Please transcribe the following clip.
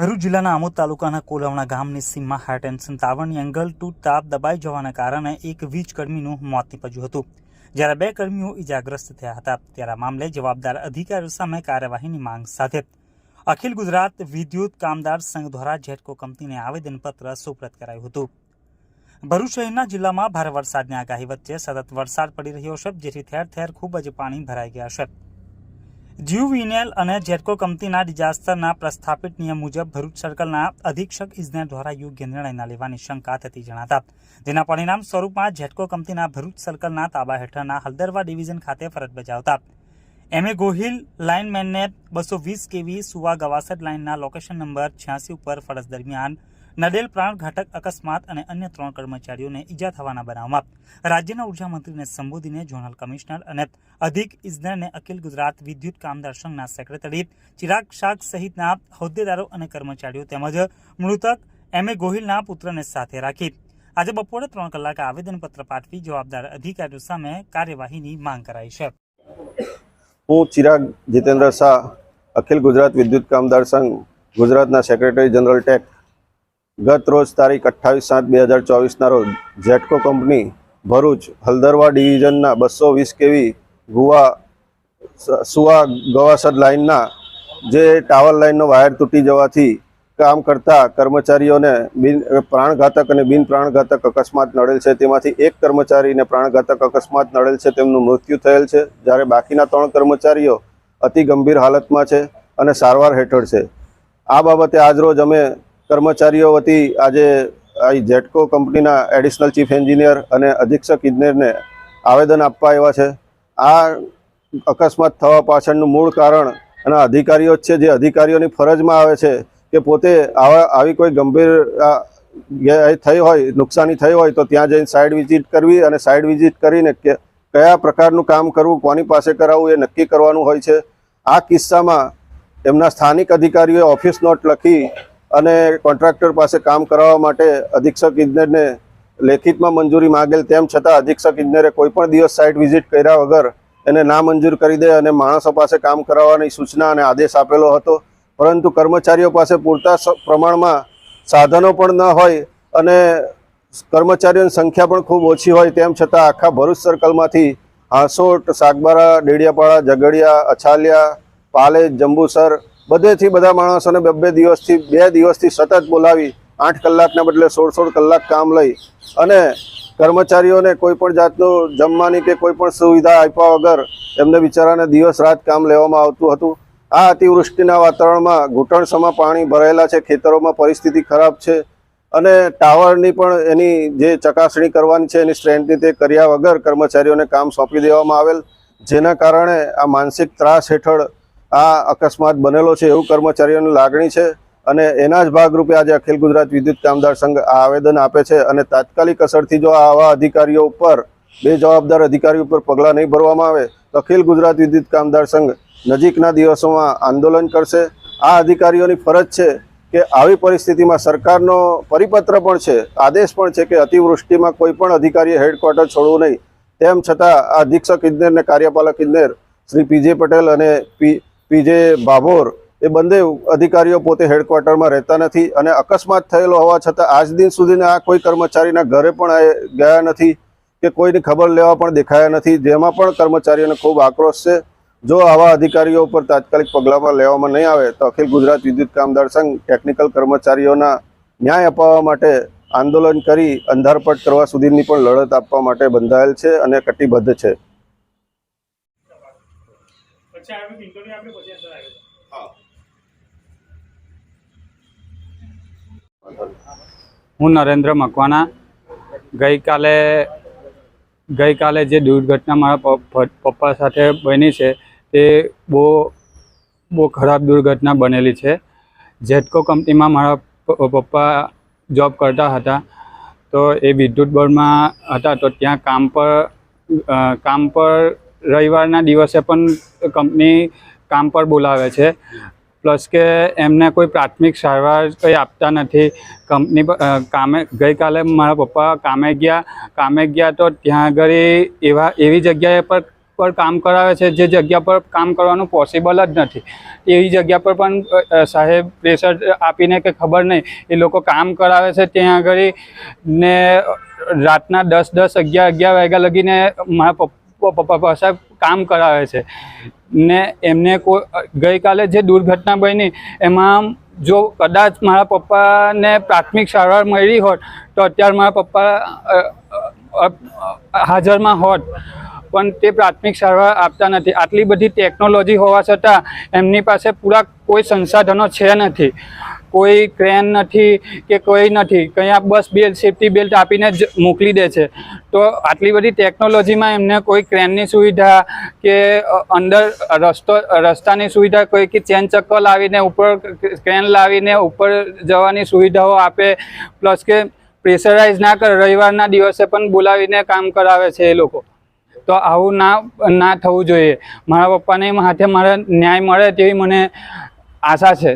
ભરૂચ જિલ્લાના આમોદ તાલુકાના કોલવણા ગામની સીમમાં હાઈ ટેન્શન ટાવરની એંગલ તાપ દબાઈ જવાના કારણે એક વીજ કર્મીનું મોત નીપજ્યું હતું. જ્યારે બે કર્મીઓ ઇજાગ્રસ્ત થયા હતા, ત્યારે મામલે જવાબદાર અધિકારીઓ સામે કાર્યવાહીની માંગ સાથે. અખિલ ગુજરાત વિદ્યુત કામદાર સંઘ દ્વારા જેટકો કંપનીને આવેદનપત્ર સુપ્રત કરાયું હતું. ભરૂચ શહેરના જિલ્લામાં ભારે વરસાદની આગાહી વચ્ચે સતત વરસાદ પડી રહ્યો છે, જેથી ઠેર ઠેર ખૂબ જ પાણી ભરાઈ ગયા છે. જીયુવીએનએલ અને જેટકો કંપનીના ડિઝાસ્ટરના પ્રસ્થાપિત નિયમ મુજબ ભરૂચ સર્કલના અધિક્ષક ઇજનેર દ્વારા યોગ્ય નિર્ણયના લેવાની શંકા થતી જણાતા જેના પરિણામ સ્વરૂપમાં જેટકો કંપનીના ભરૂચ સર્કલના તાબા હેઠળના હલદરવા ડિવિઝન ખાતે ફરજ બજાવતા. એમ એ ગોહિલ લાઇનમેનને બસો વીસ કેવી સુવા ગવાસર લાઇનના લોકેશન નંબર છ્યાસી ઉપર ફરજ દરમિયાન નડેલ પ્રાણઘાતક અકસ્માત અને અન્ય ત્રણ કર્મચારીઓને ઈજા થવાના બનાવમાં રાજ્યના ઊર્જા મંત્રીને સંબોધીને ઝોનલ કમિશનર અને અધિક ઇજનેરને અખિલ ગુજરાત વિદ્યુત કામદાર સંઘના સેક્રેટરી ચિરાગ શાક સહિતના હોદ્દેદારો અને કર્મચારીઓ તેમજ મૃતક એમ. એ. ગોહિલના પુત્રને સાથે રાખી આજે બપોરે ત્રણ કલાકે આવેદનપત્ર પાઠવી જવાબદાર અધિકારીઓ સામે કાર્યવાહીની માંગ કરાઈ છે. હું ચિરાગ જીતેન્દ્ર શાહ, અખિલ ગુજરાત વિદ્યુત કામદાર સંઘ, ગુજરાતના સેક્રેટરી જનરલ ટેક ગત રોજ તારીખ અઠ્ઠાવીસ સાત બે હજાર ચોવીસના રોજ જેટકો કંપની ભરૂચ હલદરવા ડિવિઝનના બસો વીસ કેવી ગુવા સુવા ગવાસર લાઇનના જે ટાવર લાઇનનો વાયર તૂટી જવાથી કામ કરતા કર્મચારીઓને બિન, પ્રાણઘાતક અને બિન પ્રાણઘાતક અકસ્માત નડેલ છે. તેમાંથી એક કર્મચારીને પ્રાણઘાતક અકસ્માત નડેલ છે. તેમનું મૃત્યુ થયેલ છે. જ્યારે બાકીના ત્રણ કર્મચારીઓ અતિ ગંભીર હાલતમાં છે અને સારવાર હેઠળ છે. આ બાબતે આજરોજ અમે કર્મચારીઓ વતી આજે આ જેટકો કંપનીના એડિશનલ ચીફ એન્જિનિયર અને અધિક્ષક ઇજનેરને આવેદન આપવા આવ્યા છે. આ અકસ્માત થવા પાછળનું મૂળ કારણ અને અધિકારીઓ છે. જે અધિકારીઓની ફરજમાં આવે છે કે પોતે આવા આવી કોઈ ગંભીર થઈ હોય, નુકસાની થઈ હોય તો ત્યાં જઈને સાઇડ વિઝિટ કરવી અને સાઇડ વિઝિટ કરીને કયા પ્રકારનું કામ કરવું, કોની પાસે કરાવવું એ નક્કી કરવાનું હોય છે. આ કિસ્સામાં એમના સ્થાનિક અધિકારીઓએ ઓફિસ નોટ લખી અને કોન્ટ્રાક્ટર પાસે કામ કરાવવા માટે અધિક્ષક ઇજનેરને લેખિતમાં મંજૂરી માગેલ તેમ છતાં અધિક્ષક ઇજનેરે કોઈ પણ દિવસ સાઇટ વિઝિટ કર્યા વગર એને ના મંજૂર કરી દે અને માણસો પાસે કામ કરાવવાની સૂચના અને આદેશ આપેલો હતો. પરંતુ કર્મચારીઓ પાસે પૂરતા પ્રમાણમાં સાધનો પણ ન હોય અને કર્મચારીઓની સંખ્યા પણ ખૂબ ઓછી હોય તેમ છતાં આખા ભરૂચ સર્કલમાંથી હાંસોટ, સાગબારા, ડેડિયાપાડા, ઝઘડિયા, અછાલિયા, પાલેજ, જંબુસર બધેથી બધા માણસોને બે બે દિવસથી બે દિવસથી સતત બોલાવી, આઠ કલાકના બદલે સોળ સોળ કલાક કામ લઈ. અને કર્મચારીઓને કોઈ પણ જાતનું જમવાની કે કોઈ પણ સુવિધા આપ્યા વગર એમને બિચારાને દિવસ રાત કામ લેવામાં આવતું હતું. આ અતિવૃષ્ટિના વાતાવરણમાં ઘૂંટણસમાં પાણી ભરાયેલા છે, ખેતરોમાં પરિસ્થિતિ ખરાબ છે. અને ટાવરની પણ એની જે ચકાસણી કરવાની છે, એની સ્ટ્રેન્થની તે કર્યા વગર કર્મચારીઓને કામ સોંપી દેવામાં આવેલ. જેના કારણે આ માનસિક ત્રાસ હેઠળ આ અકસ્માત બનેલો છે એવું કર્મચારીઓની લાગણી છે અને એના જ ભાગરૂપે આજે અખિલ ગુજરાત વિદ્યુત કામદાર સંઘ આવેદન આપે છે અને તાત્કાલિક અસરથી જો આવા અધિકારીઓ ઉપર બે જવાબદાર અધિકારીઓ ઉપર પગલાં નહીં ભરવામાં આવે, તો અખિલ ગુજરાત વિદ્યુત કામદાર સંઘ નજીકના દિવસોમાં આંદોલન કરશે. આ અધિકારીઓની ફરજ છે કે આવી પરિસ્થિતિમાં સરકારનો પરિપત્ર પણ છે, આદેશ પણ છે કે અતિવૃષ્ટિમાં કોઈ પણ અધિકારીએ હેડક્વાર્ટર છોડવું નહીં. તેમ છતાં આ અધિક્ષક ઇજનેર ને કાર્યપાલક ઇજનેર શ્રી પીજે પટેલ અને પી પીજે ભાભોર એ બંને અધિકારીઓ પોતે હેડક્વાર્ટરમાં રહેતા નથી અને અકસ્માત થયેલો હોવા છતાં આજ દિન સુધીના આ કોઈ કર્મચારીના ઘરે પણ ગયા નથી કે કોઈની ખબર લેવા પણ દેખાયા નથી. જેમાં પણ કર્મચારીઓને ખૂબ આક્રોશ છે. જો આવા અધિકારીઓ ઉપર તાત્કાલિક પગલાંમાં લેવામાં નહીં આવે તો અખિલ ગુજરાત વિદ્યુત કામદાર સંઘ ટેકનિકલ કર્મચારીઓના ન્યાય અપાવવા માટે આંદોલન કરી અંધારપટ કરવા સુધીની પણ લડત આપવા માટે બંધાયેલ છે અને કટિબદ્ધ છે. પછી આવી ઇન્ટરવ્યુ આપણે પછી અંદર આવ્યો હું. નરેન્દ્ર મકવાના ગઈકાલે ગઈકાલે જે દુર્ઘટના મારા પપ્પા સાથે બની છે તે બહુ બહુ ખરાબ દુર્ઘટના બનેલી છે. જેટકો કંપનીમાં મારા પપ્પા જોબ કરતા હતા તો એ વિદ્યુત બોર્ડમાં હતા તો ત્યાં કામ પર કામ પર રવિવારના દિવસે પણ કંપની કામ પર બોલાવે છે. પ્લસ કે એમને કોઈ પ્રાથમિક સારવાર કંઈ આપતા નથી. કંપની કામે, ગઈકાલે મારા પપ્પા કામે ગયા. કામે ગયા તો ત્યાં આગળ એવા, એવી જગ્યાએ પર પર કામ કરાવે છે જે જગ્યા પર કામ કરવાનું પોસિબલ જ નથી. એવી જગ્યા પર પણ સાહેબ પ્રેશર આપીને કે ખબર નહીં. એ લોકો કામ કરાવે છે ત્યાં આગળ ને રાતના દસ દસ, અગિયાર અગિયાર વાગ્યા લગીને મારા પપ્પા પાસે કામ કરાવે છે. ને એમને કોઈ, ગઈકાલે જે દુર્ઘટના બની, એમાં જો કદાચ મારા પપ્પાને પ્રાથમિક સારવાર મળી હોત, તો અત્યારે મારા પપ્પા હાજરમાં હોત. પણ તે પ્રાથમિક સારવાર આપતા નથી. આટલી બધી ટેકનોલોજી હોવા છતાં એમની પાસે પૂરા કોઈ સંસાધનો છે નથી. કોઈ ક્રેન નથી કે કોઈ નથી, કંઈ બસ બેલ્ટ સેફ્ટી બેલ્ટ આપીને જ મોકલી દે છે. તો આટલી બધી ટેકનોલોજીમાં એમને કોઈ ક્રેનની સુવિધા કે અંદર રસ્તો, રસ્તાની સુવિધા કોઈ કે ચેન ચક્કર લાવીને ઉપર ક્રેન લાવીને ઉપર જવાની સુવિધાઓ આપે પ્લસ કે પ્રેશરાઇઝ ના કરે, રવિવારના દિવસે પણ બોલાવીને કામ કરાવે છે એ લોકો. તો આવું ના ના થવું જોઈએ. મારા પપ્પાને હાથે મારે ન્યાય મળે તેવી મને આશા છે.